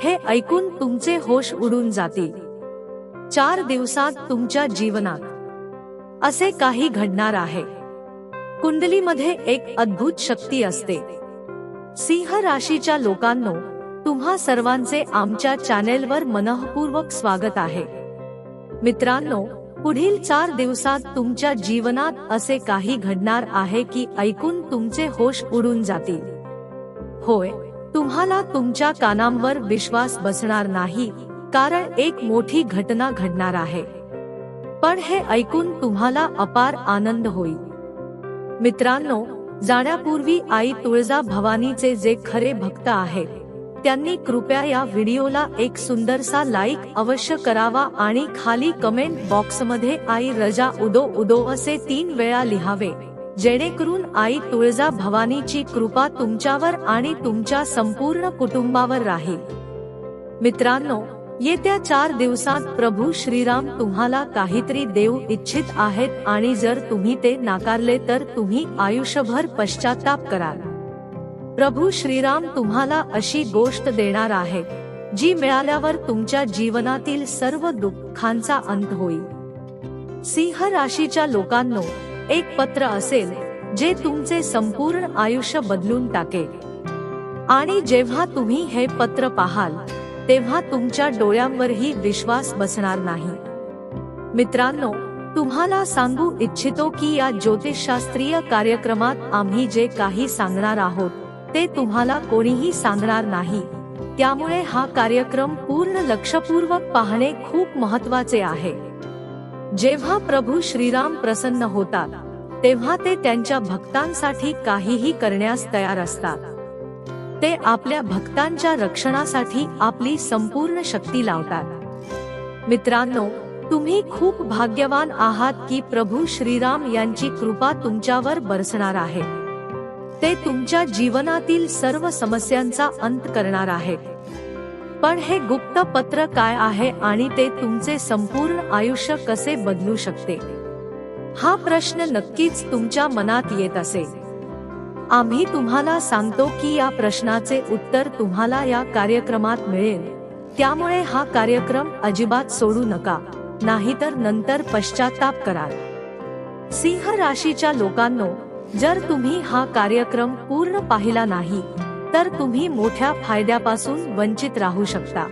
हे ऐकून तुमचे होश उडून जातील. चार दिवसात तुमच्या जीवनात. असे काही घडणार आहे. कुंडलीमध्ये एक अद्भुत शक्ती असते. सिंह राशीच्या लोकांनो, तुम्हा सर्वांचे आमच्या चॅनेलवर मनःपूर्वक स्वागत आहे. मित्रांनो, पुढील चार दिवसात तुमच्या जीवनात असे काही घडणार आहे की ऐकून तुमचे होश उडून जातील. होय तुम्हाला तुमच्या कानांवर विश्वास बसणार नाही कारण एक मोठी घटना घडणार आहे. पण हे ऐकून तुम्हाला अपार आनंद होईल. मित्रांनो जाण्यापूर्वी आई तुळजा भवानीचे जे खरे भक्त आहेत त्यांनी कृपया या व्हिडिओला एक सुंदरसा लाईक अवश्य करावा आणि खाली कमेंट बॉक्समध्ये आई रजा उदो उदो असे तीन वेळा लिहावे. जेणेकरून आई तुळजा भवानीची कृपा तुमच्यावर आणि तुमच्या संपूर्ण कुटुंबावर राहील. मित्रांनो येत्या चार दिवसात प्रभू श्रीराम तुम्हाला काहीतरी देऊ इच्छित आहेत आणि जर तुम्ही ते नाकारले तर तुम्ही आयुष्यभर पश्चाताप कराल. प्रभू श्रीराम तुम्हाला अशी गोष्ट देणार आहे जी मिळाल्यावर तुमच्या जीवनातील सर्व दुःखांचा अंत होईल. सिंह राशीच्या लोकांनो एक पत्र असेल जे तुमचे संपूर्ण आयुष्य बदलून टाकेल. आणि जेव्हा तुम्ही हे पत्र पाहाल तेव्हा तुमच्या डोळ्यांवरही विश्वास बसणार नाही. मित्रांनो तुम्हाला सांगू इच्छितो की या ज्योतिषशास्त्रीय कार्यक्रमात आम्ही जे काही सांगणार आहोत ते तुम्हाला कोणीही सांगणार नाही. त्यामुळे हा कार्यक्रम पूर्ण लक्षपूर्वक पाहणे खूप महत्त्वाचे आहे. जेव्हा प्रभू श्रीराम प्रसन्न होतात तेव्हा ते त्यांच्या भक्तांसाठी काहीही करण्यास तयार असतात. ते आपल्या भक्तांच्या रक्षणासाठी आपली संपूर्ण शक्ती लावतात. मित्रांनो तुम्ही खूप भाग्यवान आहात की प्रभू श्रीराम यांची कृपा तुमच्यावर बरसणार आहे. ते तुमच्या जीवनातील सर्व समस्यांचा अंत करणार आहेत. पण हे गुप्त पत्र काय आहे आणि ते तुमचे संपूर्ण आयुष्य कसे बदलू शकते? हा प्रश्न नक्कीच तुमच्या मनात येत असेल आम्ही तुम्हाला सांगतो की या प्रश्नाचे उत्तर तुम्हाला या कार्यक्रमात मिळेल. त्यामुळे हा कार्यक्रम अजिबात सोडू नका. नाहीतर नंतर पश्चाताप कराल. सिंह राशीच्या लोकांनो जर तुम्ही हा कार्यक्रम पूर्ण पाहिला नाही तर तुम्ही मोठ्या फायद्यापासून वंचित राहू शकता.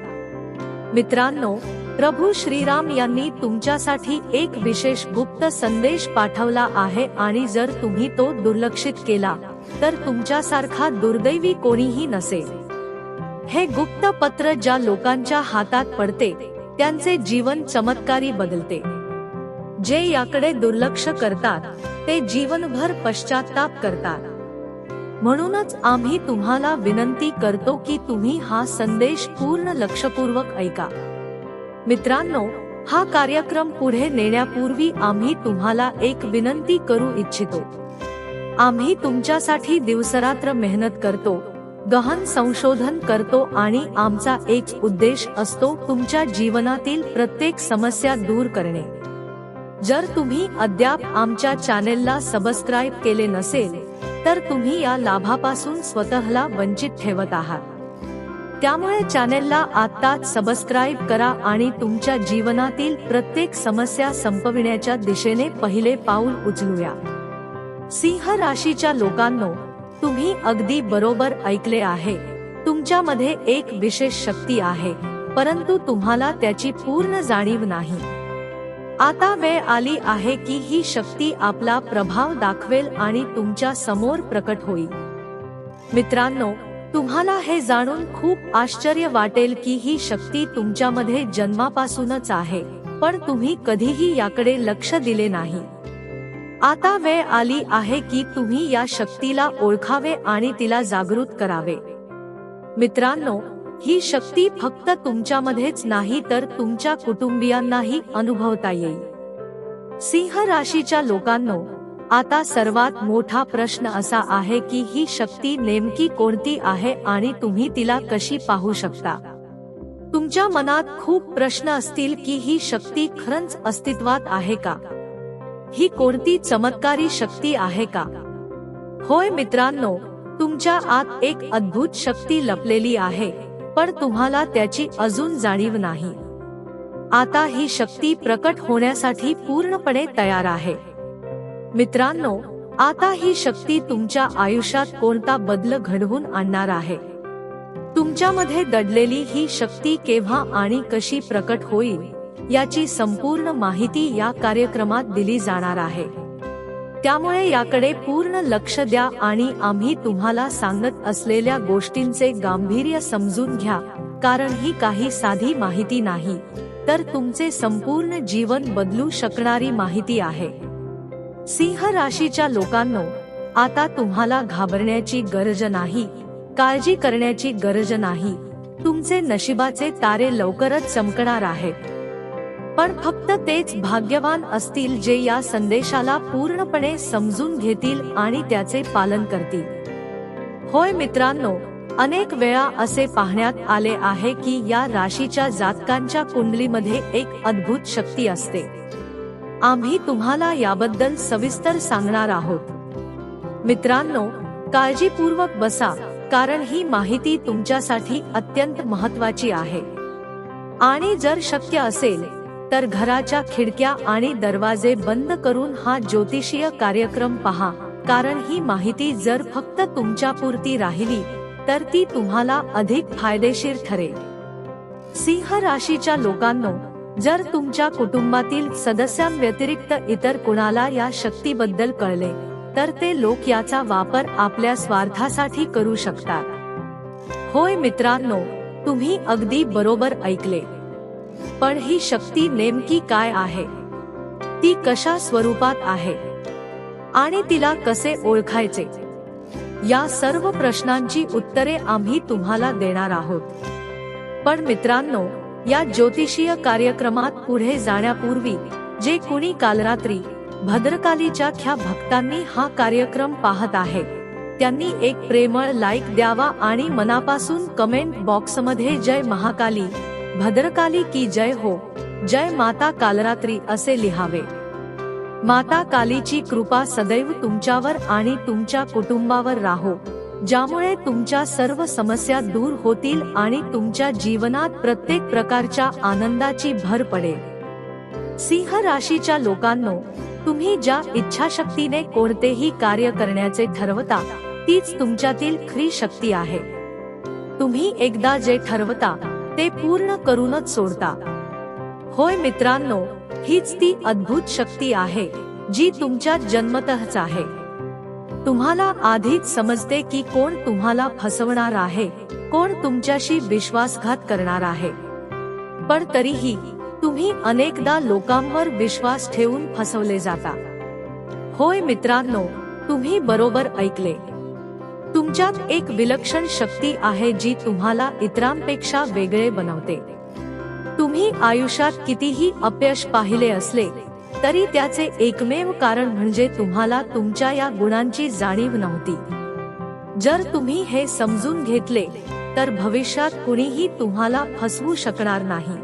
मित्रांनो प्रभू श्रीराम यांनी तुमच्यासाठी एक विशेष गुप्त संदेश पाठवला आहे आणि जर तुम्ही तो दुर्लक्षित केला तर तुमच्यासारखा दुर्दैवी कोणीही नसेल. हे गुप्त पत्र ज्या लोकांच्या हातात पडते त्यांचे जीवन चमत्कारी बदलते. जे याकडे दुर्लक्ष करतात ते जीवनभर पश्चाताप करतात. म्हणूनच आम्ही तुम्हाला विनंती करतो की तुम्ही हा संदेश पूर्ण लक्षपूर्वक ऐका. मित्रांनो हा कार्यक्रम पुढे नेण्यापूर्वी आम्ही तुम्हाला एक विनंती करू इच्छितो. आम्ही तुमच्यासाठी दिवसरात्र मेहनत करतो गहन संशोधन करतो आणि आमचा एक उद्देश असतो तुमच्या जीवनातील प्रत्येक समस्या दूर करणे. जर तुम्ही अद्याप आमच्या चॅनेलला सबस्क्राईब केले नसेल तर तुम्ही या लाभापासून स्वतःला वंचित ठेवत आहात. त्यामुळे चॅनेलला आत्ताच सबस्क्राईब करा आणि तुमच्या जीवनातील प्रत्येक समस्या संपविण्याच्या दिशेने पहिले पाऊल उचलूया. सिंह राशीच्या लोकांनो तुम्ही अगदी बरोबर ऐकले आहे. तुमच्यामध्ये एक विशेष शक्ती आहे परंतु तुम्हाला त्याची पूर्ण जाणीव नाही. आता वेळ आली आहे की ही शक्ती आपला प्रभाव दाखवेल आणि तुमच्यासमोर प्रकट होईल. मित्रांनो तुम्हाला हे जाणून खूप आश्चर्य वाटेल की ही शक्ती तुमच्यामध्ये जन्मापासूनच आहे पण तुम्ही कधीही याकडे लक्ष दिले नाही. आता वेळ आली आहे की तुम्ही या शक्तीला ओळखावे आणि तिला जागृत करावे. मित्रांनो ही शक्ती फक्त तुमच्यामध्येच नाही तर तुमच्या कुटुंबियांनाही अनुभवता येईल. सिंह राशीच्या लोकांनो आता सर्वात मोठा प्रश्न असा आहे की ही शक्ती नेमकी कोणती आहे आणि तुम्ही तिला कशी पाहू शकता? तुमच्या मनात खूप प्रश्न असतील की ही शक्ती खरंच अस्तित्वात आहे का? ही कोणती चमत्कारी शक्ती आहे का? होय मित्रांनो तुमच्या आत एक अद्भुत शक्ती लपलेली आहे. पण तुम्हाला त्याची अजून जाणीव नाही. आता ही शक्ती प्रकट होण्यासाठी पूर्णपणे तयार आहे. मित्रांनो आता ही शक्ती तुमच्या आयुष्यात कोणता बदल घडवून आणणार आहे? तुमच्यामध्ये दडलेली ही शक्ती केव्हा आणि कशी प्रकट होईल याची संपूर्ण माहिती या कार्यक्रमात दिली जाणार आहे. त्यामुळे याकडे पूर्ण लक्ष द्या आणि आम्ही तुम्हाला सांगत असलेल्या गोष्टींचे गांभीर्य समजून घ्या कारण ही काही साधी माहिती नाही तर तुमचे संपूर्ण जीवन बदलू शकणारी माहिती आहे. सिंह राशीच्या लोकांनो आता तुम्हाला घाबरण्याची गरज नाही काळजी करण्याची गरज नाही तुमचे नशिबाचे तारे लवकरच चमकणार आहेत. पण फक्त तेच भाग्यवान असतील जे या संदेशाला पूर्णपणे समजून घेतील आणि त्याचे पालन करतील. होय मित्रांनो अनेक वेळा असे पाहण्यात आले आहे की या राशीच्या जातकांच्या कुंडलीमध्ये एक अद्भुत शक्ती असते. आम्ही तुम्हाला याबद्दल सविस्तर सांगणार आहोत. मित्रांनो काळजीपूर्वक बसा कारण ही माहिती तुमच्यासाठी अत्यंत महत्वाची आहे. आणि जर शक्य असेल तर घराच्या खिडक्या आणि दरवाजे बंद करून हा ज्योतिषीय कार्यक्रम पहा. कारण ही माहिती जर फक्त तुमच्यापुरती राहिली तर ती तुम्हाला अधिक फायदेशीर ठरेल. सिंह राशीच्या लोकांनो जर तुमच्या कुटुंबातील सदस्यांव्यतिरिक्त इतर कुणाला या शक्तीबद्दल कळले तर ते लोक याचा वापर आपल्या स्वार्थासाठी करू शकतात. होय मित्रांनो तुम्ही अगदी बरोबर ऐकले. पण ही शक्ती नेमकी काय आहे? ती कशा स्वरूपात आहे? आणि तिला कसे ओळखायचे? या सर्व प्रश्नांची उत्तरे आम्ही तुम्हाला देणार आहोत. पण मित्रांनो या ज्योतिषीय कार्यक्रमात पुढे जाण्यापूर्वी जे कुणी काल रात्री भद्रकालीच्या ख्या भक्तांनी हा कार्यक्रम पाहत आहे त्यांनी एक प्रेमळ लाईक द्यावा आणि मनापासून कमेंट बॉक्समध्ये जय महाकाली भद्रकाली की जय हो जय माता कालरात्री असे लिहावे. माता कालीची कृपा सदैव तुमच्यावर आणि तुमच्या कुटुंबावर राहो ज्यामुळे तुमच्या सर्व समस्या दूर होतील आणि तुमच्या जीवनात प्रत्येक प्रकारच्या आनंदाची भर पडेल. सिंह राशीच्या लोकांनो तुम्ही ज्या इच्छाशक्तीने कोणतेही कार्य करण्याचे ठरवता तीच तुमच्यातील खरी शक्ती आहे. तुम्ही एकदा जे ठरवता ते पूर्ण करूनच सोडता. होय मित्रांनो हीच ती अद्भुत शक्ती आहे जी तुमच्या जन्मतःच आहे. तुम्हाला आधीच समजते की कोण तुम्हाला फसवणार आहे कोण तुमच्याशी विश्वासघात करणार आहे. पण तरीही तुम्ही अनेकदा लोकांवर विश्वास ठेवून फसवले जाता. होय मित्रांनो तुम्ही बरोबर ऐकले. तुमच्यात एक विलक्षण शक्ती आहे जी तुम्हाला इतरांपेक्षा वेगळे बनवते. तुम्ही आयुष्यात कितीही अपयश पाहिले असले तरी त्याचे एकमेव कारण म्हणजे तुम्हाला तुमच्या या गुणांची जाणीव नव्हती. जर तुम्ही हे समजून घेतले तर भविष्यात कुणीही तुम्हाला फसवू शकणार नाही.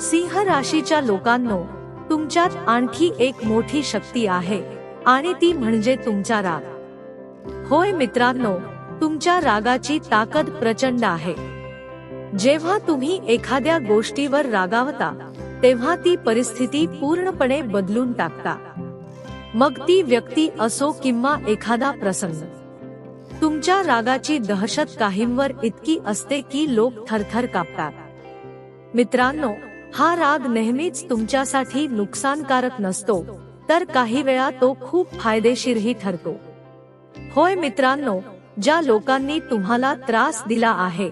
सिंह राशीच्या लोकांनो तुमच्यात आणखी एक मोठी शक्ती आहे आणि ती म्हणजे तुमचा राग. होय मित्रांनो तुमच्या रागाची ताकद प्रचंड आहे. जेव्हा तुम्ही एखाद्या गोष्टीवर रागावता तेव्हा ती परिस्थिती पूर्णपणे बदलून टाकता. मग ती व्यक्ती असो किंवा एखादा प्रसंग. तुमच्या रागाची दहशत काहींवर इतकी असते की लोक थरथर कापतात. मित्रांनो हा राग नेहमीच तुमच्यासाठी नुकसानकारक नसतो तर काही वेळा तो खूप फायदेशीरही ठरतो. होय मित्रांनो ज्या लोकांनी तुम्हाला त्रास दिला आहे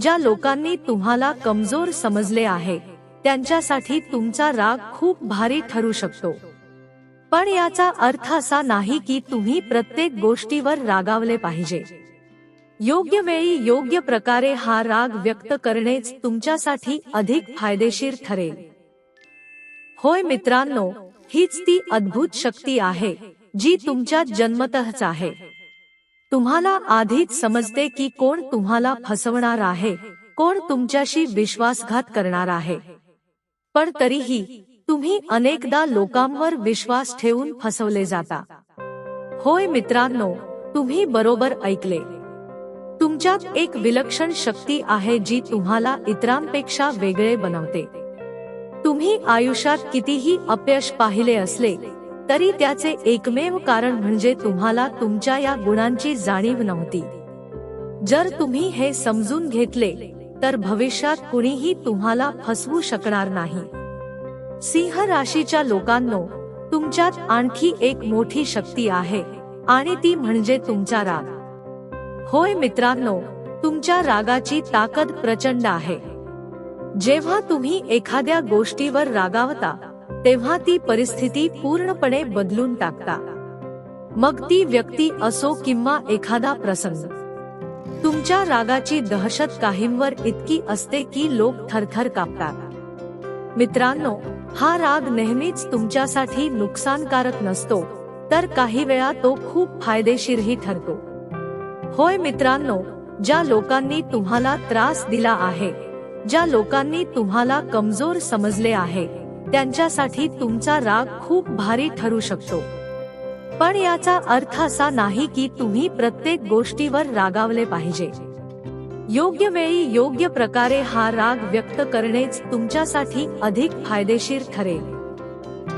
ज्या लोकांनी तुम्हाला कमजोर समजले आहे त्यांच्यासाठी तुमचा राग खूप भारी ठरू शकतो. पण याचा अर्थ असा नाही की तुम्ही प्रत्येक गोष्टीवर रागावले पाहिजे. योग्य वेळी योग्य प्रकारे हा राग व्यक्त करणेच तुमच्यासाठी अधिक फायदेशीर ठरेल. होय मित्रांनो हीच ती अद्भुत शक्ती आहे. जी तुमच्या जन्मतःच आहे. तुम्हाला आधीच समजते की कोण तुम्हाला फसवणार आहे कोण तुमच्याशी विश्वासघात करणार आहे. पण तरीही तुम्ही अनेकदा लोकांवर विश्वास ठेवून फसवले जाता. होय मित्रांनो तुम्ही बरोबर ऐकले. तुमच्यात एक विलक्षण शक्ती आहे जी तुम्हाला इतरांपेक्षा वेगळे बनवते. तुम्ही आयुष्यात कितीही अपयश पाहिले असले तरी त्याचे एकमेव कारण म्हणजे तुम्हाला तुमच्या या गुणांची जाणीव नव्हती. जर तुम्ही हे समजून घेतले तर भविष्यात कुणीही तुम्हाला फसवू शकणार नाही. सिंह राशीच्या लोकांनो तुमच्यात आणखी एक मोठी शक्ती आहे आणि ती म्हणजे तुमचा राग. होय मित्रांनो तुमच्या रागाची ताकद प्रचंड आहे. जेव्हा तुम्ही एखाद्या गोष्टीवर रागावता तेव्हा ती परिस्थिती पूर्णपणे बदलून टाकता. मग ती व्यक्ती असो किंवा एखादा प्रसंग. तुमच्या रागाची दहशत काहींवर इतकी असते की लोक थरथर कापतात. मित्रांनो हा राग नेहमीच तुमच्यासाठी नुकसानकारक नसतो तर काही वेळा तो खूप फायदेशीरही ठरतो. होय मित्रांनो ज्या लोकांनी तुम्हाला त्रास दिला आहे ज्या लोकांनी तुम्हाला कमजोर समजले आहे त्यांच्यासाठी तुमचा राग खूप भारी ठरू शकतो. पण याचा अर्थ असा नाही की तुम्ही प्रत्येक गोष्टीवर रागावले पाहिजे. योग्य वेळी योग्य प्रकारे हा राग व्यक्त करणेच तुमच्यासाठी अधिक फायदेशीर ठरेल.